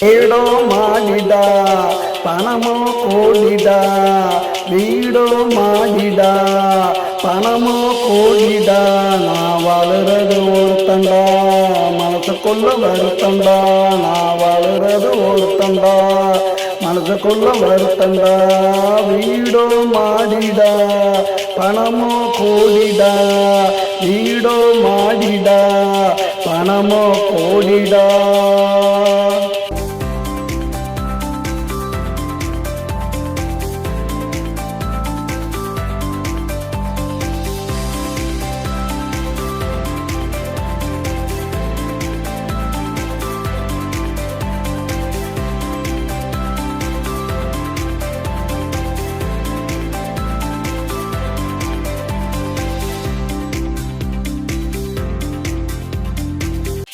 வீடோ மாடிடா பணமோ கோடிடா வீடோ மாடிடா பணமோ கோடிடா நான் வாழுறது ஒருத்தண்டா மனசுக்குள்ள வருத்தண்டா நான் வாழுறது ஒருத்தண்டா மனசுக்குள்ள வருத்தண்டா வீடோ மாடிடா பணமோ கோடிடா வீடோ மாடிடா பணமோ கோடிடா.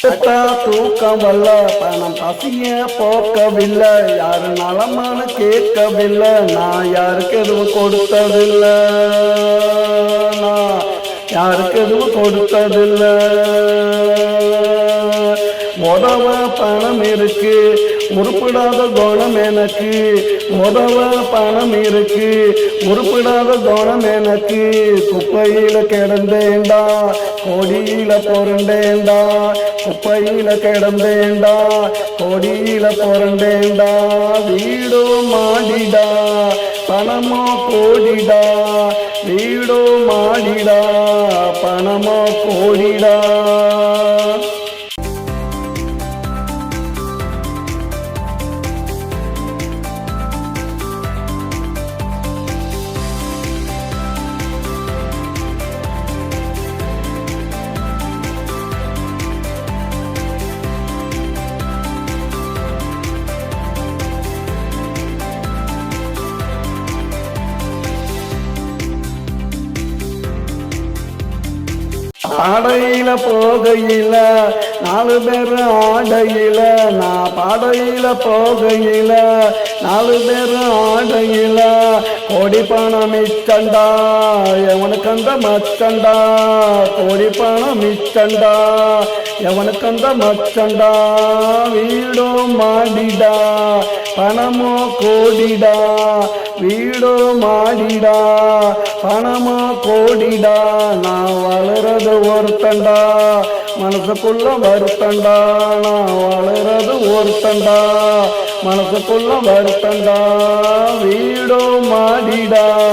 செத்தா தூக்கம் வல்ல பணம் பசிய போக்கவில்லை. யாரு நலமான கேட்கவில்லை. நான் யாருக்கு எதுவும் கொடுத்ததில்லை? நான் யாருக்கு எதுவும் கொடுத்ததில்லை? உதவ பணம் இருக்கு. உருப்பிடாத குணம் எனக்கு. உதவ பணம் இருக்கு. உருப்பிடாத குணம் எனக்கு. குப்பையில கிடந்தேண்டா கொடியில பொருண்டேண்டா குப்பையில கிடந்தேண்டா கொடியில பொருண்டேண்டா வீடோ மாடிடா. பணமோ கோடிடா வீடோ மாடிடா. பணமோ கோடிடா பாடையில போகையில நாலு பேர் ஆடையில நான் பாடையில போகையில. நாலு பேர் ஆடையில கோடி பணம் மிச்சண்டா எவனுக்கு அந்த மச்சண்டா? கோடி பணம் மிச்சண்டா எவனுக்கு அந்த மச்சண்டா? வீடோ மாடிடா பணமோ கோடிடா. வீடோ மாடிடா பணமோ கோடிடா. நான் வளர்றது ஒருத்தண்டா மனசுக்குள்ள வருத்தண்டா நான் வளரது ஒருத்தண்டா. மனசுக்குள்ள வருத்தண்டா வீடோ மாடிடா.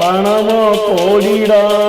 பணமோ கோடிடா.